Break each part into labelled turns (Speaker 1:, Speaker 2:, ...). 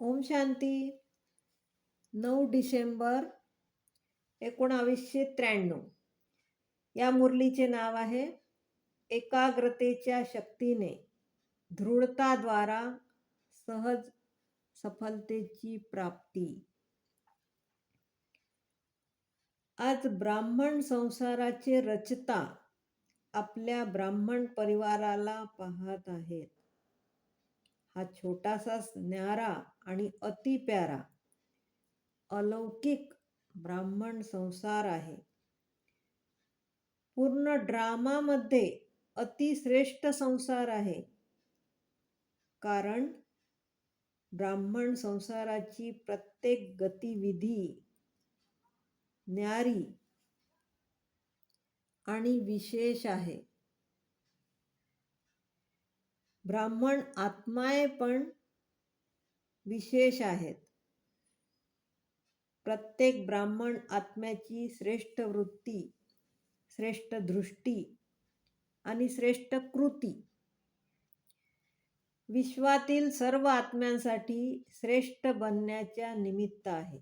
Speaker 1: ओम शांती. नऊ डिसेंबर एकोणावीसशे त्र्याण्णव. या मुरलीचे नाव आहे एकाग्रतेच्या शक्तीने दृढताद्वारा सहज सफलतेची प्राप्ती. आज ब्राह्मण संसाराचे रचता आपल्या ब्राह्मण परिवाराला पाहत आहेत. हा छोटासा न्यारा आणि अति प्यारा अलौकिक ब्राह्मण संसार आहे. पूर्ण ड्रामामध्ये अतिश्रेष्ठ संसार आहे. कारण ब्राह्मण संसाराची प्रत्येक गतिविधी न्यारी आणि विशेष आहे. ब्राह्मण आत्माए पण विशेष आहेत. प्रत्येक ब्राह्मण आत्म्याची श्रेष्ठ वृत्ती श्रेष्ठ दृष्टी आणि श्रेष्ठ कृती. विश्वातील सर्व आत्म्यांसाठी श्रेष्ठ बनण्याच्या निमित्त आहे.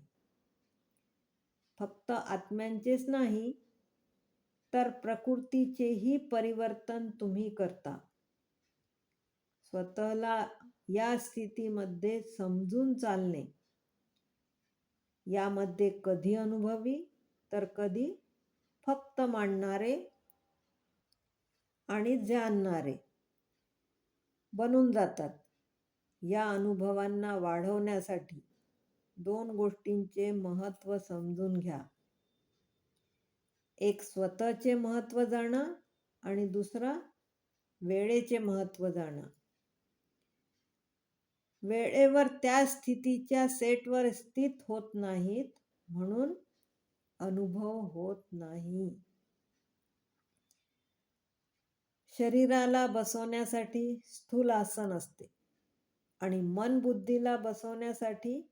Speaker 1: फक्त आत्म्यांचेच नाही तर प्रकृतीचेही परिवर्तन तुम्ही करता. स्वतःला या स्थितीमध्ये समजून चालणे. यामध्ये कधी अनुभवी तर कधी फक्त मांडणारे आणि जाणणारे बनून जातात. या अनुभवांना वाढवण्यासाठी दोन गोष्टींचे महत्त्व समजून घ्या. एक स्वतःचे महत्त्व जाणं आणि दुसरा वेळेचे महत्त्व जाणं. वेळेवर त्या स्थितीच्या सेटवर स्थित होत नाहीत म्हणून अनुभव होत नाही. शरीराला बसवण्यासाठी स्थूल आसन असते आणि मन बुद्धीला बसवण्यासाठी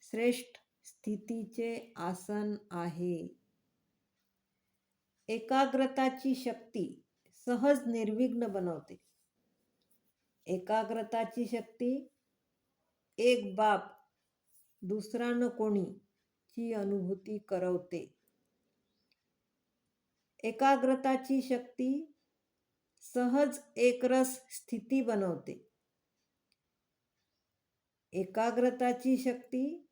Speaker 1: श्रेष्ठ स्थितीचे आसन आहे. एकाग्रताची शक्ती सहज निर्विघ्न बनवते. एकाग्रताची शक्ती एक बाप दुसरा न कोणी ची अनुभूती करवते. एकाग्रताची शक्ती सहज एकरस स्थिती बनवते. एकाग्रताची शक्ती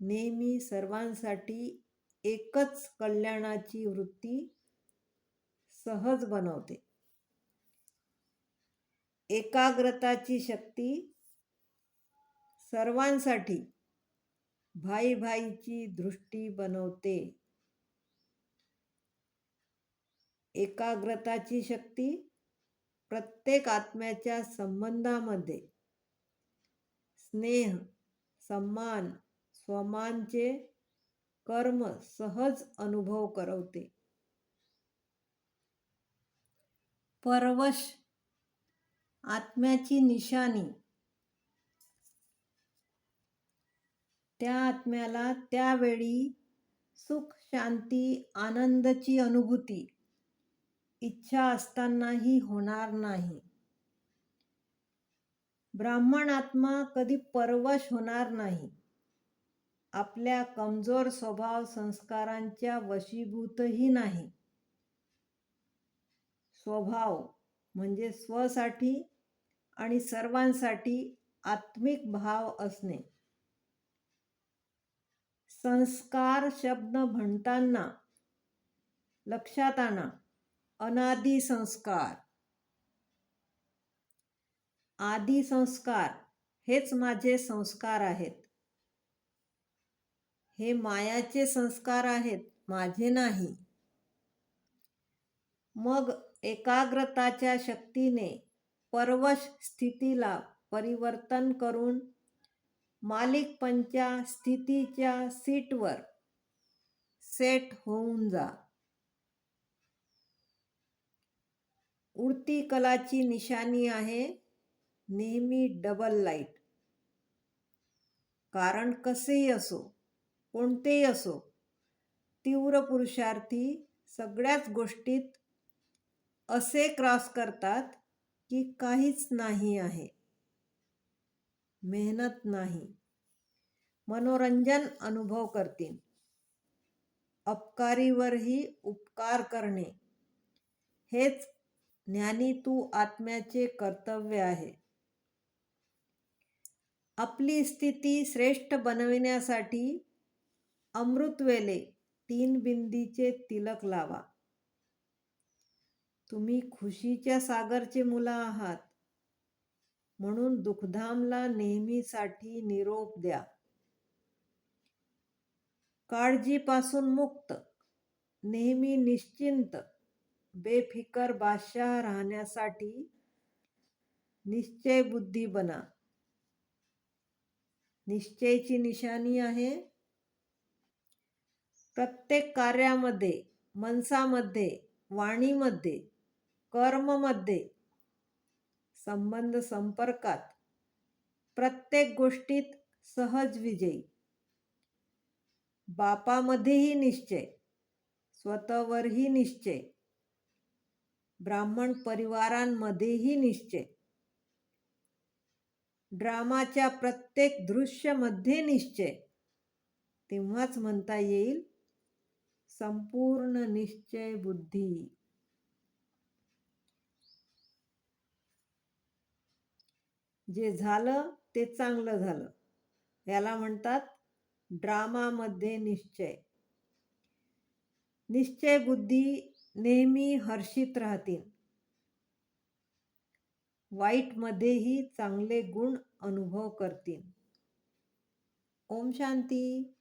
Speaker 1: नेहमी सर्वांसाठी एकच कल्याणाची वृत्ती सहज बनवते. एकाग्रताची शक्ती सर्वांसाठी भाई भाईची दृष्टी बनवते. एकाग्रताची शक्ती प्रत्येक आत्म्याच्या संबंधामध्ये स्नेह सम्मान स्वमानचे कर्म सहज अनुभव करवते. परवश आत्म्याची निशाणी. त्या आत्म्याला त्यावेळी सुख शांती आनंदची अनुभूती इच्छा असतानाही होणार नाही. ब्राह्मण आत्मा कधी परवश होणार नाही. आपल्या कमजोर स्वभाव संस्कारांच्या वशीभूतही नाही. स्वभाव म्हणजे स्वसाठी आणि सर्वांसाठी आत्मिक भाव असणे. संस्कार शब्द म्हणताना लक्षात आणा अनादी संस्कार. आदी संस्कार हेच माझे संस्कार आहेत. हे मायाचे संस्कार आहेत माझे नाही. मग एकाग्रताच्या शक्तीने परवश स्थितीला परिवर्तन करून मालिकपंच्या स्थितीच्या सीटवर सेट होऊन जा. उडती कलाची निशाणी आहे नेहमी डबल लाइट कारण कसेही असो कोणतेही असो तीव्र पुरुषार्थी सगळ्याच गोष्टीत असे क्रॉस करतात की काहीच नाही आहे. मेहनत नाही. मनोरंजन अनुभव करतील. अपकारीवरही उपकार करणे. हेच ज्ञानी तू आत्म्याचे कर्तव्य आहे. आपली स्थिती श्रेष्ठ बनविण्यासाठी अमृतवेले तीन बिंदीचे तिलक लावा. तुम्ही खुशीच्या सागरचे मुलं आहात. म्हणून दुखधामला नेहमीसाठी निरोप द्या. काळजीपासून मुक्त नेहमी निश्चिंत बेफिकर बादशाह राहण्यासाठी निश्चय बुद्धी बना. निश्चयची निशाणी आहे. प्रत्येक कार्यामध्ये मनसामध्ये वाणीमध्ये कर्ममध्ये संबंध संपर्कात प्रत्येक गोष्टीत सहज विजयी. बापामध्येही निश्चय स्वतःवरही निश्चय ब्राह्मण परिवारांमध्येही निश्चय. ड्रामाच्या प्रत्येक दृश्यमध्ये निश्चय. तेव्हाच म्हणता येईल संपूर्ण निश्चय बुद्धी. जे झालं ते चांगलं झालं. याला म्हणतात ड्रामामध्ये निश्चय. निश्चय बुद्धी नेहमी हर्षित राहतील. वाईटमध्येही चांगले गुण अनुभव करतील. ओम शांती.